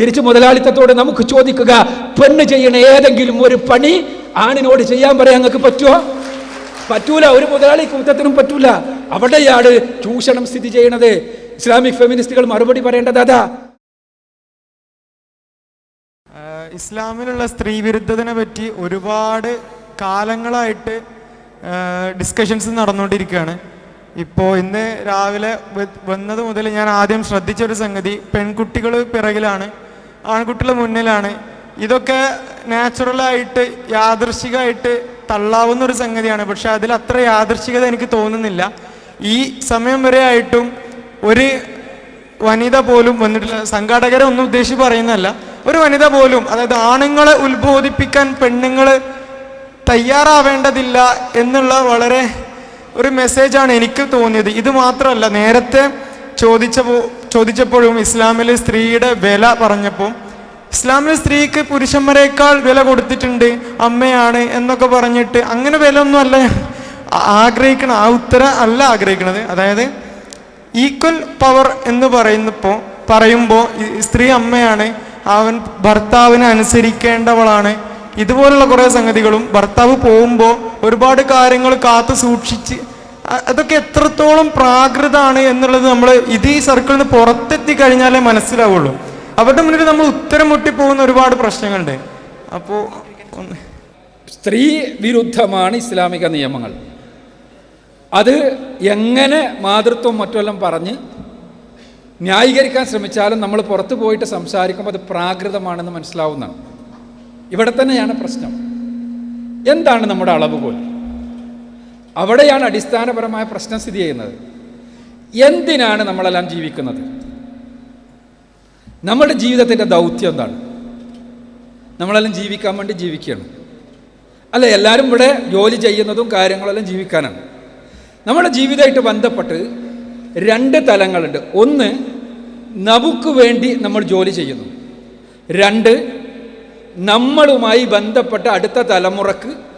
തിരിച്ചു മുതലാളിത്തത്തോട് നമുക്ക് ചോദിക്കുക പെണ്ണ് ചെയ്യണ ഏതെങ്കിലും ഒരു പണി ആണിനോട് ചെയ്യാൻ പറയാൻ നിങ്ങൾക്ക് പറ്റുമോ പറ്റൂല ഒരു മുതലാളി കൂത്തത്തിനും പറ്റൂല. അവിടെയാണ് ചൂഷണം സ്ഥിതി ചെയ്യണത്. ഇസ്ലാമിക് ഫെമിനിസ്റ്റുകൾ മറുപടി പറയേണ്ടത് അതാ. ഇസ്ലാമിലുള്ള സ്ത്രീ വിരുദ്ധതനെ പറ്റി ഒരുപാട് കാലങ്ങളായിട്ട് ഡിസ്കഷൻസ് നടന്നുകൊണ്ടിരിക്കുകയാണ്. ഇപ്പോൾ ഇന്ന് രാവിലെ വന്നത് മുതൽ ഞാൻ ആദ്യം ശ്രദ്ധിച്ച ഒരു സംഗതി പെൺകുട്ടികൾ പിറകിലാണ്. ആൺകുട്ടികൾ മുന്നിലാണ്. ഇതൊക്കെ നാച്ചുറലായിട്ട് യാദൃശികമായിട്ട് തള്ളാവുന്ന ഒരു സംഗതിയാണ്. പക്ഷെ അതിൽ അത്ര യാദൃശികത എനിക്ക് തോന്നുന്നില്ല. ഈ സമയം വരെ ആയിട്ടും ഒരു വനിത പോലും വന്നിട്ടില്ല. സംഘാടകരെ ഒന്നും ഉദ്ദേശിച്ച് പറയുന്നതല്ല. ഒരു വനിത പോലും അതായത് ആണുങ്ങളെ ഉത്ബോധിപ്പിക്കാൻ പെണ്ണുങ്ങൾ തയ്യാറാവേണ്ടതില്ല എന്നുള്ള വളരെ ഒരു മെസ്സേജാണ് എനിക്ക് തോന്നിയത്. ഇത് മാത്രമല്ല നേരത്തെ ചോദിച്ചപ്പോ ചോദിച്ചപ്പോഴും ഇസ്ലാമിലെ സ്ത്രീയുടെ വില പറഞ്ഞപ്പോൾ ഇസ്ലാമിലെ സ്ത്രീക്ക് പുരുഷന്മാരെക്കാൾ വില കൊടുത്തിട്ടുണ്ട് അമ്മയാണ് എന്നൊക്കെ പറഞ്ഞിട്ട് അങ്ങനെ വില ഒന്നും അല്ല ആഗ്രഹിക്കണം ആ ഉത്തര അല്ല ആഗ്രഹിക്കുന്നത് അതായത് ഈക്വൽ പവർ എന്ന് പറയുന്നപ്പോൾ പറയുമ്പോൾ സ്ത്രീ അമ്മയാണ് അവൻ ഭർത്താവിനെ അനുസരിക്കേണ്ടവളാണ്. ഇതുപോലുള്ള കുറേ സംഗതികളും ഭർത്താവ് പോകുമ്പോൾ ഒരുപാട് കാര്യങ്ങൾ കാത്തു സൂക്ഷിച്ച് അതൊക്കെ എത്രത്തോളം പ്രാകൃതാണ് എന്നുള്ളത് നമ്മൾ ഇത് ഈ സർക്കിളിൽ നിന്ന് പുറത്തെത്തി കഴിഞ്ഞാലേ മനസ്സിലാവുള്ളൂ. അവരുടെ മുന്നിൽ നമ്മൾ ഉത്തരം മുട്ടി പോകുന്ന ഒരുപാട് പ്രശ്നങ്ങളുണ്ട്. അപ്പോൾ സ്ത്രീ വിരുദ്ധമാണ് ഇസ്ലാമിക നിയമങ്ങൾ. അത് എങ്ങനെ മാതൃത്വം മറ്റെല്ലാം പറഞ്ഞ് ന്യായീകരിക്കാൻ ശ്രമിച്ചാലും നമ്മൾ പുറത്തു പോയിട്ട് സംസാരിക്കുമ്പോൾ അത് പ്രാകൃതമാണെന്ന് മനസ്സിലാവുന്നതാണ്. ഇവിടെ തന്നെയാണ് പ്രശ്നം. എന്താണ് നമ്മുടെ അളവുകോൽ അവിടെയാണ് അടിസ്ഥാനപരമായ പ്രശ്നം സ്ഥിതി ചെയ്യുന്നത്. എന്തിനാണ് നമ്മളെല്ലാം ജീവിക്കുന്നത്? നമ്മുടെ ജീവിതത്തിന്റെ ദൗത്യം എന്താണ്? നമ്മളെല്ലാം ജീവിക്കാൻ വേണ്ടി ജീവിക്കുകയാണ്. അല്ല എല്ലാവരും ഇവിടെ ജോലി ചെയ്യുന്നതും കാര്യങ്ങളെല്ലാം ജീവിക്കാനാണ്. നമ്മുടെ ജീവിതമായിട്ട് ബന്ധപ്പെട്ട് രണ്ട് തലങ്ങളുണ്ട്. ഒന്ന് നമുക്ക് വേണ്ടി നമ്മൾ ജോലി ചെയ്യുന്നു. രണ്ട് നമ്മളുമായി ബന്ധപ്പെട്ട അടുത്ത തലമുറയ്ക്ക്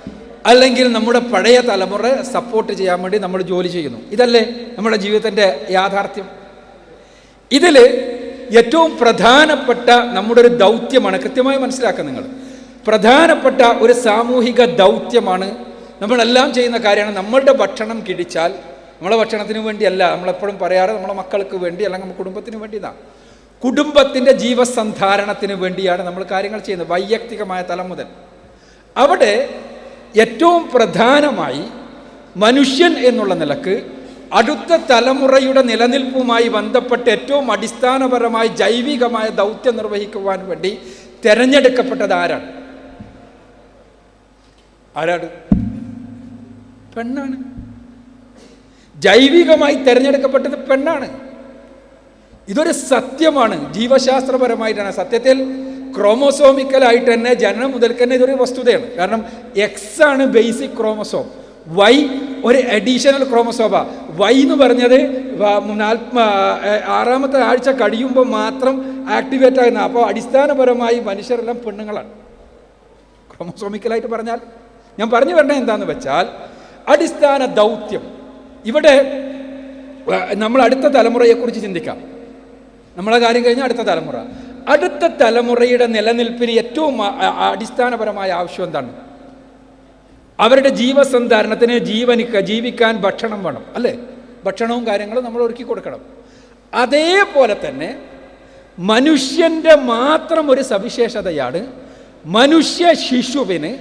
അല്ലെങ്കിൽ നമ്മുടെ പഴയ തലമുറ സപ്പോർട്ട് ചെയ്യാൻ വേണ്ടി നമ്മൾ ജോലി ചെയ്യുന്നു. ഇതല്ലേ നമ്മുടെ ജീവിതത്തിന്റെ യാഥാർത്ഥ്യം? ഇതിൽ ഏറ്റവും പ്രധാനപ്പെട്ട നമ്മുടെ ഒരു ദൗത്യമാണ് കൃത്യമായി മനസ്സിലാക്കുക നിങ്ങൾ. പ്രധാനപ്പെട്ട ഒരു സാമൂഹിക ദൗത്യമാണ് നമ്മളെല്ലാം ചെയ്യുന്ന കാര്യമാണ്. നമ്മളുടെ ഭക്ഷണം കിടിച്ചാൽ നമ്മളെ ഭക്ഷണത്തിന് വേണ്ടിയല്ല നമ്മളെപ്പോഴും പറയാറ് നമ്മളെ മക്കൾക്ക് വേണ്ടി അല്ലെങ്കിൽ നമ്മുടെ കുടുംബത്തിന് വേണ്ടിയതാണ് കുടുംബത്തിന്റെ ജീവസന്ധാരണത്തിന് വേണ്ടിയാണ് നമ്മൾ കാര്യങ്ങൾ ചെയ്യുന്നത് വൈയക്തികമായ തലം മുതൽ. അവിടെ ഏറ്റവും പ്രധാനമായി മനുഷ്യൻ എന്നുള്ള നിലയ്ക്ക് അടുത്ത തലമുറയുടെ നിലനിൽപ്പുമായി ബന്ധപ്പെട്ട് ഏറ്റവും അടിസ്ഥാനപരമായി ജൈവികമായ ദൗത്യം നിർവഹിക്കുവാൻ വേണ്ടി തിരഞ്ഞെടുക്കപ്പെട്ടത് ആരാണ്? ആരാണ്? പെണ്ണാണ്. ജൈവികമായി തിരഞ്ഞെടുക്കപ്പെട്ടത് പെണ്ണാണ്. ഇതൊരു സത്യമാണ്. ജീവശാസ്ത്രപരമായിട്ടാണ്. സത്യത്തിൽ ക്രോമോസോമിക്കലായിട്ട് തന്നെ ജനനം മുതൽ തന്നെ ഇതൊരു വസ്തുതയാണ്. കാരണം എക്സ് ആണ് ബേസിക് ക്രോമസോം വൈ ഒരു അഡീഷണൽ ക്രോമസോമ വൈ എന്ന് പറഞ്ഞത് ആറാമത്തെ ആഴ്ച കഴിയുമ്പോൾ മാത്രം ആക്ടിവേറ്റ് ആകുന്ന അപ്പോൾ അടിസ്ഥാനപരമായി മനുഷ്യരെല്ലാം പെണ്ണുങ്ങളാണ്. ക്രോമസോമിക്കലായിട്ട് പറഞ്ഞാൽ ഞാൻ പറഞ്ഞു വരണേ എന്താന്ന് വെച്ചാൽ അടിസ്ഥാന ദൗത്യം. ഇവിടെ നമ്മൾ അടുത്ത തലമുറയെക്കുറിച്ച് ചിന്തിക്കാം. നമ്മളെ കാര്യം കഴിഞ്ഞാൽ അടുത്ത തലമുറ. അടുത്ത തലമുറയുടെ നിലനിൽപ്പിന് ഏറ്റവും അടിസ്ഥാനപരമായ ആവശ്യം എന്താണ്? അവരുടെ ജീവസന്ധാരണത്തിന് ജീവനിക്ക ജീവിക്കാൻ ഭക്ഷണം വേണം അല്ലേ? ഭക്ഷണവും കാര്യങ്ങളും നമ്മൾ ഒരുക്കി കൊടുക്കണം. അതേപോലെ തന്നെ മനുഷ്യന്റെ മാത്രം ഒരു സവിശേഷതയാണ് മനുഷ്യ ശിശുവിന്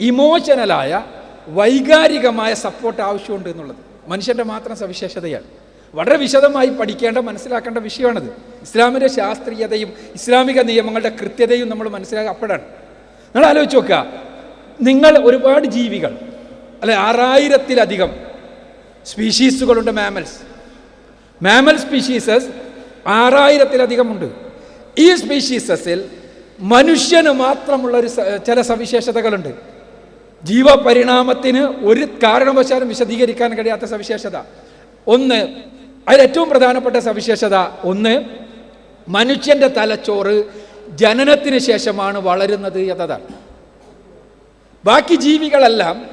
ഇമോഷണലായ വൈകാരികമായ സപ്പോർട്ട് ആവശ്യമുണ്ട് എന്നുള്ളത്. മനുഷ്യന്റെ മാത്രം സവിശേഷതയാണ്. വളരെ വിശദമായി പഠിക്കേണ്ട മനസ്സിലാക്കേണ്ട വിഷയമാണത്. ഇസ്ലാമിന്റെ ശാസ്ത്രീയതയും ഇസ്ലാമിക നിയമങ്ങളുടെ കൃത്യതയും നമ്മൾ മനസ്സിലാക്കുക അപ്പോഴാണ് നിങ്ങൾ ആലോചിച്ച് നോക്കുക. നിങ്ങൾ ഒരുപാട് ജീവികൾ അല്ലെ ആറായിരത്തിലധികം സ്പീഷീസുകളുണ്ട് മാമൽസ്. മാമൽ സ്പീഷീസസ് ആറായിരത്തിലധികമുണ്ട്. ഈ സ്പീഷീസസിൽ മനുഷ്യന് മാത്രമുള്ള ഒരു ചില സവിശേഷതകളുണ്ട്. ജീവപരിണാമത്തിന് ഒരു കാരണവശാലും വിശദീകരിക്കാൻ കഴിയാത്ത സവിശേഷത. ഒന്ന് അതിൽ ഏറ്റവും പ്രധാനപ്പെട്ട സവിശേഷത ഒന്ന് മനുഷ്യന്റെ തലച്ചോറ് ജനനത്തിന് ശേഷമാണ് വളരുന്നത് എന്നതാണ്. ബാക്കി ജീവികളെല്ലാം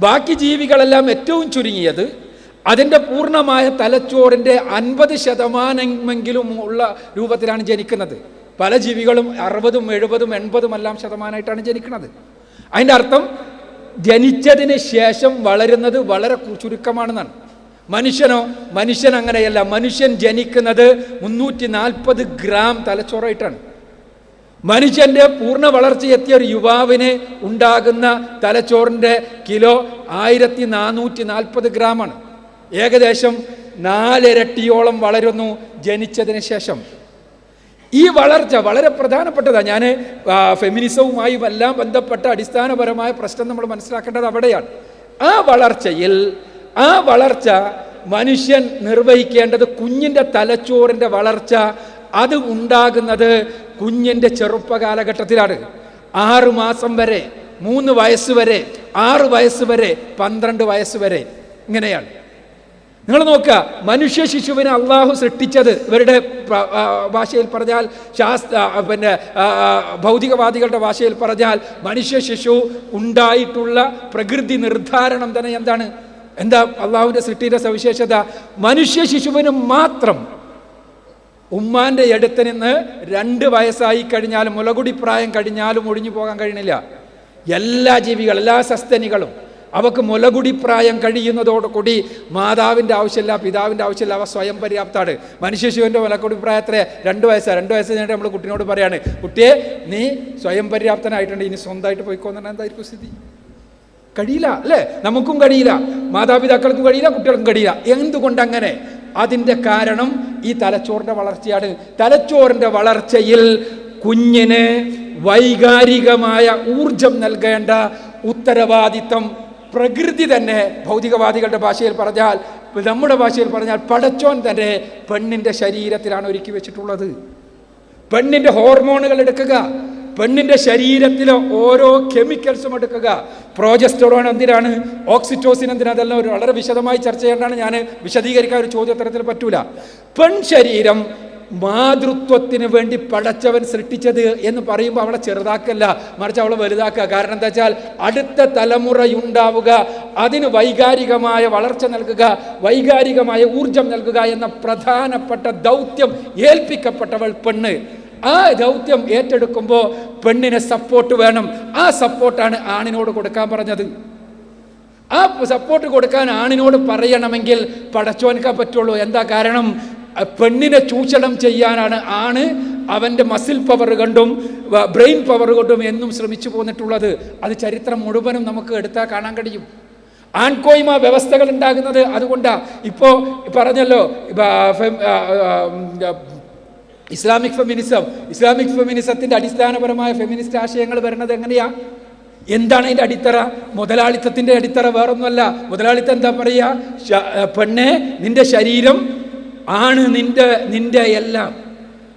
ബാക്കി ജീവികളെല്ലാം ഏറ്റവും ചുരുങ്ങിയത് അതിന്റെ പൂർണമായ തലച്ചോറിന്റെ അൻപത് ശതമാനമെങ്കിലും ഉള്ള രൂപത്തിലാണ് ജനിക്കുന്നത്. പല ജീവികളും അറുപതും എഴുപതും എൺപതും എല്ലാം ശതമാനമായിട്ടാണ് ജനിക്കുന്നത്. അതിന്റെ അർത്ഥം ജനിച്ചതിന് ശേഷം വളരുന്നത് വളരെ ചുരുക്കമാണെന്നാണ്. മനുഷ്യനോ? മനുഷ്യൻ അങ്ങനെയല്ല. മനുഷ്യൻ ജനിക്കുന്നത് മുന്നൂറ്റി നാൽപ്പത് ഗ്രാം തലച്ചോറായിട്ടാണ്. മനുഷ്യന്റെ പൂർണ വളർച്ചയെത്തിയ ഒരു യുവാവിന് ഉണ്ടാകുന്ന തലച്ചോറിന്റെ കിലോ ആയിരത്തി നാനൂറ്റി നാൽപ്പത് ഗ്രാമാണ്. ഏകദേശം നാലിരട്ടിയോളം വളരുന്നു ജനിച്ചതിന് ശേഷം. ഈ വളർച്ച വളരെ പ്രധാനപ്പെട്ടതാണ് ഞാൻ ഫെമിനിസവുമായി എല്ലാം ബന്ധപ്പെട്ട അടിസ്ഥാനപരമായ പ്രശ്നം നമ്മൾ മനസ്സിലാക്കേണ്ടത് അവിടെയാണ്. ആ വളർച്ചയിൽ ആ വളർച്ച മനുഷ്യൻ നിർവഹിക്കേണ്ടത് കുഞ്ഞിന്റെ തലച്ചോറിന്റെ വളർച്ച. അത് ഉണ്ടാകുന്നത് കുഞ്ഞിന്റെ ചെറുപ്പകാലഘട്ടത്തിലാണ്. ആറ് മാസം വരെ മൂന്ന് വയസ്സ് വരെ ആറ് വയസ്സ് വരെ പന്ത്രണ്ട് വയസ്സ് വരെ ഇങ്ങനെയാണ്. നിങ്ങൾ നോക്കുക മനുഷ്യ ശിശുവിനെ അള്ളാഹു സൃഷ്ടിച്ചത് ഇവരുടെ ഭാഷയിൽ പറഞ്ഞാൽ ശാസ്ത്ര പിന്നെ ഭൗതികവാദികളുടെ ഭാഷയിൽ പറഞ്ഞാൽ മനുഷ്യ ശിശു ഉണ്ടായിട്ടുള്ള പ്രകൃതി നിർദ്ധാരണം തന്നെ എന്താണ്? എന്താ അള്ളാഹുവിന്റെ സൃഷ്ടിയുടെ സവിശേഷത? മനുഷ്യ ശിശുവിന് മാത്രം ഉമ്മാന്റെ അടുത്ത് നിന്ന് രണ്ട് വയസ്സായി കഴിഞ്ഞാലും മുലകുടി പ്രായം കഴിഞ്ഞാലും ഒഴിഞ്ഞു പോകാൻ കഴിയണില്ല. എല്ലാ ജീവികൾ എല്ലാ സസ്തനികളും അവക്ക് മുലകുടി പ്രായം കഴിയുന്നതോടുകൂടി മാതാവിന്റെ ആവശ്യമില്ല പിതാവിന്റെ ആവശ്യമില്ല അവ സ്വയം പര്യാപ്തമാണ്. മനുഷ്യശിവന്റെ മുലകുടി പ്രായത്രേ രണ്ട് വയസ്സാണ് രണ്ട് വയസ്സ് കഴിഞ്ഞിട്ട് നമ്മൾ കുട്ടിനോട് പറയാണ് കുട്ടിയെ നീ സ്വയം പര്യാപ്തനായിട്ടുണ്ട് ഇനി സ്വന്തമായിട്ട് പോയിക്കോന്നാണ് എന്തായിരിക്കും സ്ഥിതി? കഴിയില്ല അല്ലേ? നമുക്കും കഴിയില്ല. മാതാപിതാക്കൾക്കും കഴിയില്ല കുട്ടികൾക്കും കഴിയില്ല. എന്തുകൊണ്ട് അങ്ങനെ അതിന്റെ കാരണം ഈ തലച്ചോറിന്റെ വളർച്ചയാണ്. തലച്ചോറിന്റെ വളർച്ചയിൽ കുഞ്ഞിന് വൈകാരികമായ ഊർജം നൽകേണ്ട ഉത്തരവാദിത്തം പ്രകൃതി തന്നെ. ഭൗതികവാദികളുടെ ഭാഷയിൽ പറഞ്ഞാൽ നമ്മുടെ ഭാഷയിൽ പറഞ്ഞാൽ പടച്ചോൻ തന്നെ പെണ്ണിന്റെ ശരീരത്തിലാണ് ഒരുക്കി വെച്ചിട്ടുള്ളത്. പെണ്ണിന്റെ ഹോർമോണുകൾ എടുക്കുക. പെണ്ണിന്റെ ശരീരത്തിലെ ഓരോ കെമിക്കൽസും എടുക്കുക. പ്രോജസ്റ്ററോൺ എന്തിനാണ്? ഓക്സിറ്റോസിൻ എന്തിനാണ്? അതെല്ലാം ഒരു വളരെ വിശദമായി ചർച്ച ചെയ്യേണ്ടതാണ്. ഞാൻ വിശദീകരിക്കാൻ ഒരു ചോദ്യോത്തരത്തിൽ പറ്റൂല. പെൺ ശരീരം മാതൃത്വത്തിന് വേണ്ടി പടച്ചവൻ സൃഷ്ടിച്ചത് എന്ന് പറയുമ്പോൾ അവളെ ചെറുതാക്കല്ല മറിച്ച് അവളെ വലുതാക്കുക. കാരണം എന്താ വെച്ചാൽ അടുത്ത തലമുറയുണ്ടാവുക അതിന് വൈകാരികമായ വളർച്ച നൽകുക വൈകാരികമായ ഊർജം നൽകുക എന്ന പ്രധാനപ്പെട്ട ദൗത്യം ഏൽപ്പിക്കപ്പെട്ടവൾ പെണ്ണ്. ആ ദൗത്യം ഏറ്റെടുക്കുമ്പോൾ പെണ്ണിന് സപ്പോർട്ട് വേണം. ആ സപ്പോർട്ടാണ് ആണിനോട് കൊടുക്കാൻ പറഞ്ഞത്. ആ സപ്പോർട്ട് കൊടുക്കാൻ ആണിനോട് പറയണമെങ്കിൽ പടച്ചോനിക്കാൻ പറ്റുള്ളൂ. എന്താ കാരണം? പെണ്ണിനെ ചൂഷണം ചെയ്യാനാണ് ആണ് അവന്റെ മസിൽ പവർ കൊണ്ടും ബ്രെയിൻ പവർ കൊണ്ടും എന്നും ശ്രമിച്ചു പോന്നിട്ടുള്ളത്. അത് ചരിത്രം മുഴുവനും നമുക്ക് എടുത്താൽ കാണാൻ കഴിയും. ആൺകോയ്മ വ്യവസ്ഥകൾ ഉണ്ടാകുന്നത് അതുകൊണ്ടാണ് ഇപ്പോൾ പറഞ്ഞല്ലോ ഇസ്ലാമിക് ഫെമിനിസം ഇസ്ലാമിക് ഫെമിനിസത്തിന്റെ അടിസ്ഥാനപരമായ ഫെമിനിസ്റ്റ് ആശയങ്ങൾ വരുന്നത് എങ്ങനെയാ? എന്താണ് അതിന്റെ അടിത്തറ? മുതലാളിത്തത്തിന്റെ അടിത്തറ വേറൊന്നുമല്ല. മുതലാളിത്തം എന്താ പറയുക? പെണ്ണെ നിന്റെ ശരീരം ആണ് നിന്റെ നിന്റെ എല്ലാം.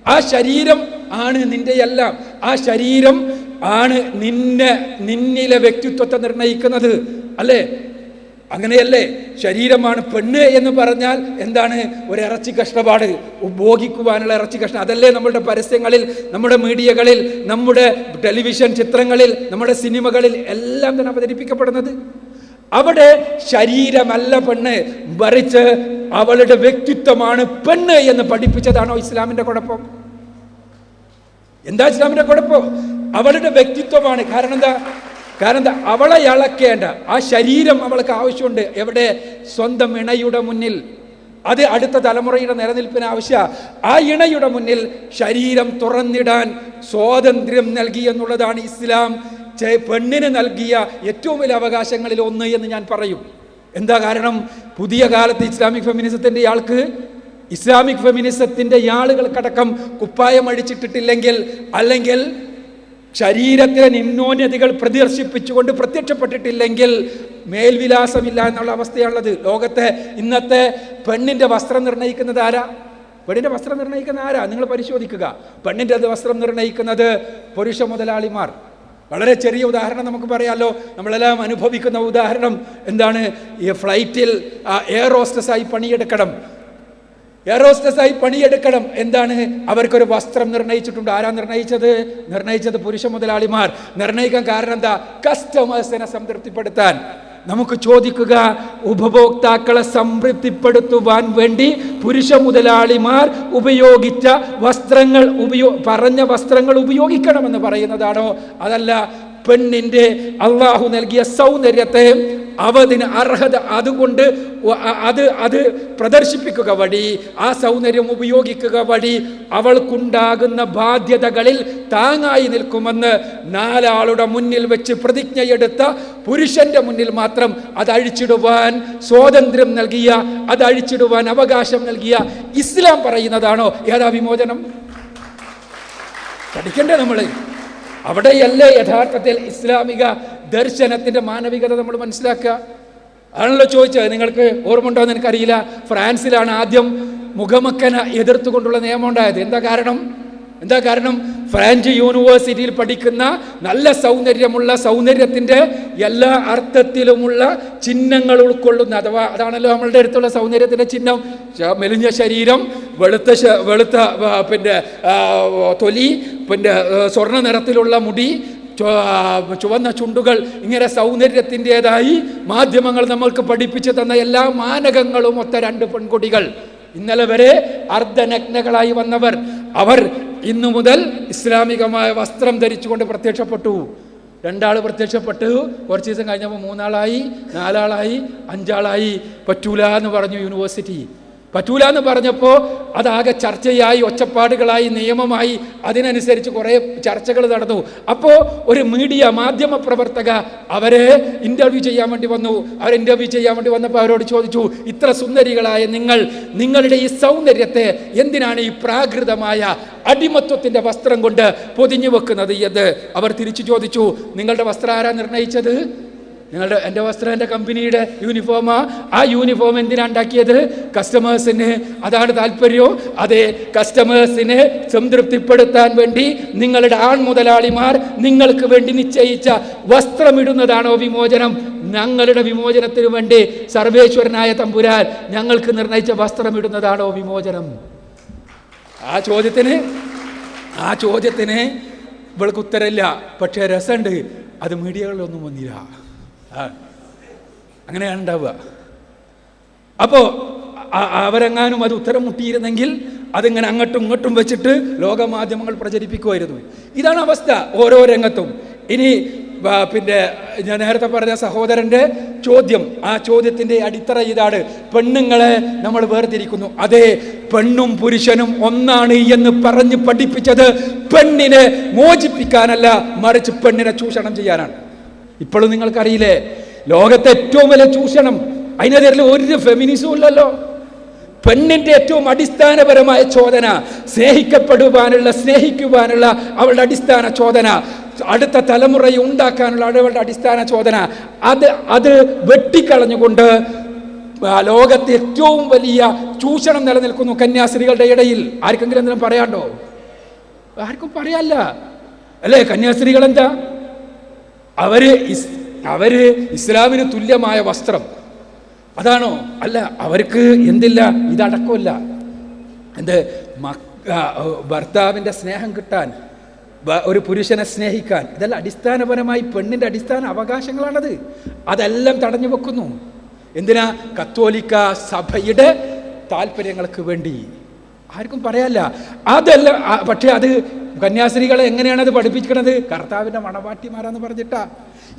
ആ ശരീരം ആണ് നിന്റെ എല്ലാം. ആ ശരീരം ആണ് നിന്നെ നിന്നിലെ വ്യക്തിത്വത്തെ നിർണയിക്കുന്നത്. അല്ലേ? അങ്ങനെയല്ലേ? ശരീരമാണ് പെണ്ണ് എന്ന് പറഞ്ഞാൽ എന്താണ്? ഒരു ഇറച്ചി കഷ്ടപ്പാട്. ഉപഭോഗിക്കുവാനുള്ള ഇറച്ചി കഷ്ണം. അതല്ലേ നമ്മളുടെ പരസ്യങ്ങളിൽ നമ്മുടെ മീഡിയകളിൽ നമ്മുടെ ടെലിവിഷൻ ചിത്രങ്ങളിൽ നമ്മുടെ സിനിമകളിൽ എല്ലാം തന്നെ അവതരിപ്പിക്കപ്പെടുന്നത്? അവിടെ ശരീരമല്ല പെണ്ണ്. മറിച്ച് അവളുടെ വ്യക്തിത്വമാണ് പെണ്ണ് എന്ന് പഠിപ്പിച്ചതാണോ ഇസ്ലാമിന്റെ കുഴപ്പം? എന്താ ഇസ്ലാമിന്റെ കുഴപ്പം? അവളുടെ വ്യക്തിത്വമാണ്. കാരണം എന്താ? കാരണം എന്താ? അവളെ ഇളക്കേണ്ട. ആ ശരീരം അവൾക്ക് ആവശ്യമുണ്ട്. എവിടെ? സ്വന്തം ഇണയുടെ മുന്നിൽ. അത് അടുത്ത തലമുറയുടെ നിലനിൽപ്പിന് ആവശ്യ. ആ ഇണയുടെ മുന്നിൽ ശരീരം തുറന്നിടാൻ സ്വാതന്ത്ര്യം നൽകി എന്നുള്ളതാണ് ഇസ്ലാം. പെണ്ണിന് നൽകിയ ഏറ്റവും വലിയ അവകാശങ്ങളിൽ ഒന്ന് എന്ന് ഞാൻ പറയും. എന്താ കാരണം? പുതിയ കാലത്ത് ഇസ്ലാമിക് ഫെമിനിസത്തിന്റെ ആൾക്ക് ഇസ്ലാമിക് ഫെമിനിസത്തിന്റെ ആളുകൾക്കടക്കം കുപ്പായം അഴിച്ചിട്ടിട്ടില്ലെങ്കിൽ അല്ലെങ്കിൽ ശരീരത്തിലെ നിമ്നോന്നതികൾ പ്രദർശിപ്പിച്ചുകൊണ്ട് പ്രത്യക്ഷപ്പെട്ടിട്ടില്ലെങ്കിൽ മേൽവിലാസമില്ല എന്നുള്ള അവസ്ഥയാണുള്ളത്. ലോകത്തെ ഇന്നത്തെ പെണ്ണിന്റെ വസ്ത്രം നിർണയിക്കുന്നത് ആരാ? പെണ്ണിന്റെ വസ്ത്രം നിർണയിക്കുന്ന ആരാ? നിങ്ങൾ പരിശോധിക്കുക. പെണ്ണിന്റെ അത് വസ്ത്രം നിർണയിക്കുന്നത് പുരുഷ മുതലാളിമാർ. വളരെ ചെറിയ ഉദാഹരണം നമുക്ക് പറയാമല്ലോ നമ്മളെല്ലാം അനുഭവിക്കുന്ന ഉദാഹരണം എന്താണ്? ഈ ഫ്ലൈറ്റിൽ എയർ ഹോസ്റ്റസായി പണിയെടുക്കണം. എയറോസ്റ്റസായി പണിയെടുക്കണം എന്താണ്? അവർക്കൊരു വസ്ത്രം നിർണയിച്ചിട്ടുണ്ട് ആരാ നിർണയിച്ചത് നിർണയിച്ചത് പുരുഷ മുതലാളിമാർ. നിർണയിക്കാൻ കാരണം എന്താ? കസ്റ്റമേഴ്സിനെ സംതൃപ്തിപ്പെടുത്താൻ. നമുക്ക് ചോദിക്കുക ഉപഭോക്താക്കളെ സംതൃപ്തിപ്പെടുത്തുവാൻ വേണ്ടി പുരുഷ മുതലാളിമാർ ഉപയോഗിച്ച വസ്ത്രങ്ങൾ ഉപയോ പറഞ്ഞ വസ്ത്രങ്ങൾ ഉപയോഗിക്കണമെന്ന് പറയുന്നതാണോ? അതല്ല പെണ്ണിന്റെ അള്ളാഹു നൽകിയ സൗന്ദര്യത്തെ അവതിന് അർഹത അതുകൊണ്ട് അത് അത് പ്രദർശിപ്പിക്കുക വഴി ആ സൗന്ദര്യം ഉപയോഗിക്കുക വഴി അവൾക്കുണ്ടാകുന്ന ബാധ്യതകളിൽ താങ്ങായി നിൽക്കുമെന്ന് നാലാളുടെ മുന്നിൽ വെച്ച് പ്രതിജ്ഞയെടുത്ത പുരുഷന്റെ മുന്നിൽ മാത്രം അത് അഴിച്ചിടുവാൻ സ്വാതന്ത്ര്യം നൽകിയ അത് അഴിച്ചിടുവാൻ അവകാശം നൽകിയ ഇസ്ലാം പറയുന്നതാണോ? ഏതാ വിമോചനം? പഠിക്കണ്ടേ നമ്മൾ അവിടെയല്ലേ യഥാർത്ഥത്തിൽ ഇസ്ലാമിക ദർശനത്തിന്റെ മാനവികത നമ്മൾ മനസ്സിലാക്കുക. ആണല്ലോ ചോദിച്ചത് നിങ്ങൾക്ക് ഓർമ്മ ഉണ്ടോ എന്ന് എനിക്കറിയില്ല. ഫ്രാൻസിലാണ് ആദ്യം മുഖമക്കന എതിർത്തുകൊണ്ടുള്ള നിയമം ഉണ്ടായത് എന്താ കാരണം? എന്താ കാരണം? ഫ്രാൻസ് യൂണിവേഴ്സിറ്റിയിൽ പഠിക്കുന്ന നല്ല സൗന്ദര്യമുള്ള സൗന്ദര്യത്തിന്റെ എല്ലാ അർത്ഥത്തിലുമുള്ള ചിഹ്നങ്ങൾ ഉൾക്കൊള്ളുന്ന അഥവാ അതാണല്ലോ നമ്മളുടെ അടുത്തുള്ള സൗന്ദര്യത്തിന്റെ ചിഹ്നം. മെലിഞ്ഞ ശരീരം വെളുത്ത വെളുത്ത പിന്നെ തൊലി പിന്നെ സ്വർണ നിറത്തിലുള്ള മുടി ചുവന്ന ചുണ്ടുകൾ ഇങ്ങനെ സൗന്ദര്യത്തിന്റെതായി മാധ്യമങ്ങൾ നമ്മൾക്ക് പഠിപ്പിച്ചു തന്ന എല്ലാ മാനകങ്ങളും ഒത്ത രണ്ട് പെൺകുട്ടികൾ ഇന്നലെ വരെ അർദ്ധനഗ്നകളായി വന്നവർ. അവർ ഇന്നു മുതൽ ഇസ്ലാമികമായ വസ്ത്രം ധരിച്ചുകൊണ്ട് പ്രത്യക്ഷപ്പെട്ടു. രണ്ടാൾ പ്രത്യക്ഷപ്പെട്ടു. കുറച്ച് ദിവസം കഴിഞ്ഞപ്പോൾ മൂന്നാളായി നാലാളായി അഞ്ചാളായി. പറ്റൂല എന്ന് പറഞ്ഞു യൂണിവേഴ്സിറ്റി. പറ്റൂല എന്ന് പറഞ്ഞപ്പോൾ അതാകെ ചർച്ചയായി ഒച്ചപ്പാടുകളായി നിയമമായി. അതിനനുസരിച്ച് കുറേ ചർച്ചകൾ നടന്നു. അപ്പോൾ ഒരു മീഡിയ മാധ്യമ പ്രവർത്തക അവരെ ഇന്റർവ്യൂ ചെയ്യാൻ വേണ്ടി വന്നു. അവർ ഇന്റർവ്യൂ ചെയ്യാൻ വേണ്ടി വന്നപ്പോൾ അവരോട് ചോദിച്ചു ഇത്ര സുന്ദരികളായ നിങ്ങൾ നിങ്ങളുടെ ഈ സൗന്ദര്യത്തെ എന്തിനാണ് ഈ പ്രാകൃതമായ അടിമത്വത്തിന്റെ വസ്ത്രം കൊണ്ട് പൊതിഞ്ഞു വെക്കുന്നത്? അവർ തിരിച്ചു ചോദിച്ചു നിങ്ങളുടെ വസ്ത്രം ആരാ നിർണയിച്ചത്? നിങ്ങളുടെ എന്റെ വസ്ത്രം എന്റെ കമ്പനിയുടെ യൂണിഫോമാ ആ. യൂണിഫോം എന്തിനാണ് ഉണ്ടാക്കിയത്? കസ്റ്റമേഴ്സിന് അതാണ് താല്പര്യവും അതെ കസ്റ്റമേഴ്സിനെ സംതൃപ്തിപ്പെടുത്താൻ വേണ്ടി നിങ്ങളുടെ ആൺ മുതലാളിമാർ നിങ്ങൾക്ക് വേണ്ടി നിശ്ചയിച്ച വസ്ത്രമിടുന്നതാണോ വിമോചനം? ഞങ്ങളുടെ വിമോചനത്തിനു വേണ്ടി സർവേശ്വരനായ തമ്പുരാൻ ഞങ്ങൾക്ക് നിർണയിച്ച വസ്ത്രമിടുന്നതാണോ വിമോചനം? ആ ചോദ്യത്തിന് ആ ചോദ്യത്തിന് ഇവൾക്ക് ഉത്തരമില്ല. പക്ഷേ രസമുണ്ട്. അത് മീഡിയകളിലൊന്നും വന്നില്ല. അങ്ങനെയാണ് ഉണ്ടാവുക. അപ്പോൾ അവരെങ്ങാനും അത് ഉത്തരം മുട്ടിയിരുന്നെങ്കിൽ അതിങ്ങനെ അങ്ങോട്ടും ഇങ്ങോട്ടും വെച്ചിട്ട് ലോകമാധ്യമങ്ങൾ പ്രചരിപ്പിക്കുമായിരുന്നു. ഇതാണ് അവസ്ഥ ഓരോ രംഗത്തും. ഇനി പിന്നെ ഞാൻ നേരത്തെ പറഞ്ഞ സഹോദരന്റെ ചോദ്യം ആ ചോദ്യത്തിന്റെ അടിത്തറ ഇതാണ്. പെണ്ണുങ്ങളെ നമ്മൾ വേർതിരിക്കുന്നു. അതെ പെണ്ണും പുരുഷനും ഒന്നാണ് എന്ന് പറഞ്ഞ് പഠിപ്പിച്ചത് പെണ്ണിനെ മോചിപ്പിക്കാനല്ല മറിച്ച് പെണ്ണിനെ ചൂഷണം ചെയ്യാനാണ്. ഇപ്പോഴും നിങ്ങൾക്കറിയില്ലേ? ലോകത്തെ ഏറ്റവും വലിയ ചൂഷണം. അതിനെതിരിൽ ഒരു ഫെമിനിസവും ഇല്ലല്ലോ. പെണ്ണിന്റെ ഏറ്റവും അടിസ്ഥാനപരമായ ചോദന സ്നേഹിക്കപ്പെടുവാനുള്ള സ്നേഹിക്കുവാനുള്ള അവളുടെ അടിസ്ഥാന ചോദന. അടുത്ത തലമുറയെ ഉണ്ടാക്കാനുള്ള അവളുടെ അടിസ്ഥാന ചോദന. അത് അത് വെട്ടിക്കളഞ്ഞുകൊണ്ട് ലോകത്തെ ഏറ്റവും വലിയ ചൂഷണം നിലനിൽക്കുന്നു കന്യാസ്ത്രീകളുടെ ഇടയിൽ. ആർക്കെങ്കിലും എന്തെങ്കിലും പറയാണ്ടോ ആർക്കും പറയാല്ല അല്ലേ? കന്യാസ്ത്രീകൾ എന്താ അവർ അവർ ഇസ്ലാമിന് തുല്യമായ വസ്ത്രം. അതാണോ? അല്ല അവർക്ക് എന്തില്ല? ഇതടക്കമല്ല എന്ത്? ഭർത്താവിന്റെ സ്നേഹം കിട്ടാൻ ഒരു പുരുഷനെ സ്നേഹിക്കാൻ. ഇതെല്ലാം അടിസ്ഥാനപരമായി പെണ്ണിന്റെ അടിസ്ഥാന അവകാശങ്ങളാണത്. അതെല്ലാം തടഞ്ഞു വെക്കുന്നു. എന്തിനാ? കത്തോലിക്ക സഭയുടെ താല്പര്യങ്ങൾക്ക് വേണ്ടി. ആർക്കും പറയാല്ല അതല്ല പക്ഷേ അത് കന്യാസ്ത്രീകളെ എങ്ങനെയാണ് അത് പഠിപ്പിക്കണത് കർത്താവിന്റെ മണവാട്ടിമാരാന്ന് പറഞ്ഞിട്ടാ.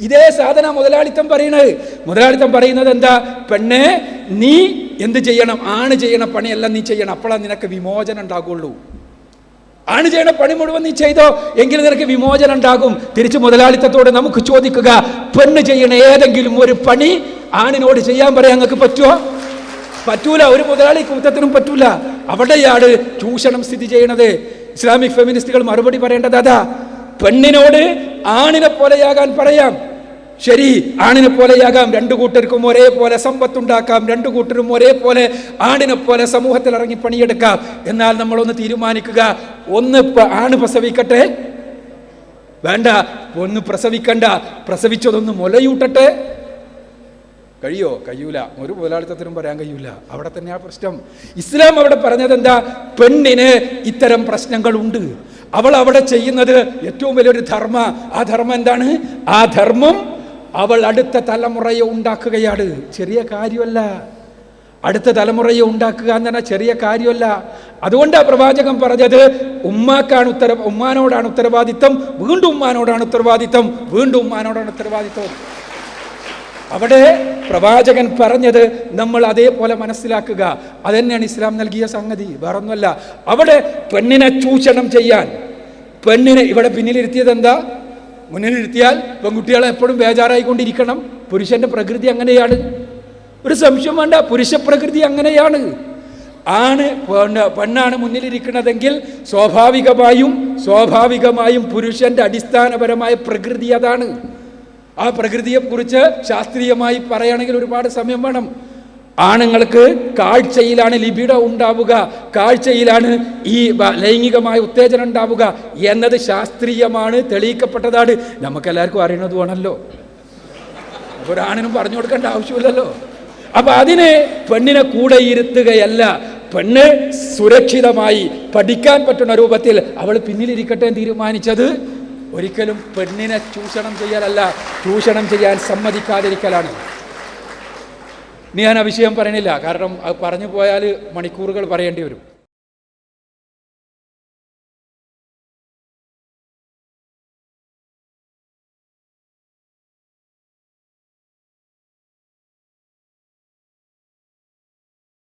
ഇതേ സാധന മുതലാളിത്തം പറയണത് മുതലാളിത്തം പറയുന്നത് എന്താ? പെണ്ണെ നീ എന്ത് ചെയ്യണം? ആണ് ചെയ്യണ പണിയെല്ലാം നീ ചെയ്യണം. അപ്പോഴാണ് നിനക്ക് വിമോചനം ഉണ്ടാകുള്ളൂ. ആണ് ചെയ്യണ പണി മുഴുവൻ നീ ചെയ്തോ? എങ്കിൽ നിനക്ക് വിമോചനം ഉണ്ടാകും. തിരിച്ച് മുതലാളിത്തത്തോട് നമുക്ക് ചോദിക്കുക. പെണ്ണ് ചെയ്യണ ഏതെങ്കിലും ഒരു പണി ആണിനോട് ചെയ്യാൻ പറയാൻ നിങ്ങൾക്ക് പറ്റുമോ പറ്റൂല. ഒരു മുതലാളി കൂട്ടത്തിനും പറ്റൂല. അവിടെയാണ് ചൂഷണം സ്ഥിതി ചെയ്യണത്. ഇസ്ലാമിക് ഫെമിനിസ്റ്റുകൾ മറുപടി പറയേണ്ടത് അതാ പെണ്ണിനോട് ആണിനെ പോലെയാകാൻ പറയാം. ശരി ആണിനെ പോലെയാകാം രണ്ടു കൂട്ടർക്കും ഒരേപോലെ സമ്പത്തുണ്ടാക്കാം രണ്ടു കൂട്ടരും ഒരേപോലെ ആണിനെ പോലെ സമൂഹത്തിൽ ഇറങ്ങി പണിയെടുക്കാം. എന്നാൽ നമ്മളൊന്ന് തീരുമാനിക്കുക ഒന്ന് ആണ് പ്രസവിക്കട്ടെ? വേണ്ട ഒന്ന് പ്രസവിക്കണ്ട പ്രസവിച്ചതൊന്ന് മുലയൂട്ടട്ടെ? കഴിയോ? കഴിയൂല. ഒരു മുതലാളിത്തത്തിനും പറയാൻ കഴിയൂല. അവിടെ തന്നെ ആ പ്രശ്നം. ഇസ്ലാം അവിടെ പറഞ്ഞത് എന്താ പെണ്ണിന് ഇത്തരം പ്രശ്നങ്ങളുണ്ട്. അവൾ അവിടെ ചെയ്യുന്നത് ഏറ്റവും വലിയൊരു ധർമ്മ. ആ ധർമ്മം എന്താണ്? ആ ധർമ്മം അവൾ അടുത്ത തലമുറയെ ഉണ്ടാക്കുകയാണ്. ചെറിയ കാര്യമല്ല. അടുത്ത തലമുറയെ ഉണ്ടാക്കുക എന്ന് പറഞ്ഞാൽ ചെറിയ കാര്യമല്ല. അതുകൊണ്ടാണ് പ്രവാചകൻ പറഞ്ഞത് ഉമ്മാക്കാണ് ഉത്തര ഉമ്മാനോടാണ് ഉത്തരവാദിത്തം വീണ്ടും ഉമ്മാനോടാണ് ഉത്തരവാദിത്തം വീണ്ടും ഉമ്മാനോടാണ് ഉത്തരവാദിത്തം അവിടെ പ്രവാചകൻ പറഞ്ഞത് നമ്മൾ അതേപോലെ മനസ്സിലാക്കുക. അതന്നെയാണ് ഇസ്ലാം നൽകിയ സംഗതി. വേറൊന്നുമല്ല. അവിടെ പെണ്ണിനെ ചൂഷണം ചെയ്യാൻ. പെണ്ണിനെ ഇവിടെ പിന്നിലിരുത്തിയത് എന്താ? മുന്നിലിരുത്തിയാൽ പെൺകുട്ടികളെ എപ്പോഴും ബേജാറായിക്കൊണ്ടിരിക്കണം. പുരുഷന്റെ പ്രകൃതി അങ്ങനെയാണ്. ഒരു സംശയം വേണ്ട. പുരുഷ പ്രകൃതി അങ്ങനെയാണ്. ആണ് പെണ്ണ് പെണ്ണാണ് മുന്നിലിരിക്കുന്നതെങ്കിൽ സ്വാഭാവികമായും സ്വാഭാവികമായും പുരുഷന്റെ അടിസ്ഥാനപരമായ പ്രകൃതി അതാണ്. ആ പ്രകൃതിയെക്കുറിച്ച് ശാസ്ത്രീയമായി പറയുകയാണെങ്കിൽ ഒരുപാട് സമയം വേണം. ആണുങ്ങൾക്ക് കാഴ്ചയിലാണ് ലിബിഡ ഉണ്ടാവുക കാഴ്ചയിലാണ് ഈ ലൈംഗികമായ ഉത്തേജനം ഉണ്ടാവുക എന്നത് ശാസ്ത്രീയമാണ് തെളിയിക്കപ്പെട്ടതാണ്. നമുക്കെല്ലാവർക്കും അറിയണതുമാണല്ലോ വേണമല്ലോ. ഒരാണിനും പറഞ്ഞു കൊടുക്കേണ്ട ആവശ്യമില്ലല്ലോ. അപ്പൊ അതിന് പെണ്ണിനെ കൂടെ ഇരുത്തുകയല്ല പെണ്ണ് സുരക്ഷിതമായി പഠിക്കാൻ പറ്റുന്ന രൂപത്തിൽ അവൾ പിന്നിലിരിക്കട്ടെ തീരുമാനിച്ചത് ഒരിക്കലും പെണ്ണിനെ ചൂഷണം ചെയ്യലല്ല ചൂഷണം ചെയ്യാൻ സമ്മതിക്കാതിരിക്കലാണ്. ഇനി ഞാൻ ആ വിഷയം പറയണില്ല. കാരണം അത് പറഞ്ഞു പോയാൽ മണിക്കൂറുകൾ പറയേണ്ടി വരും.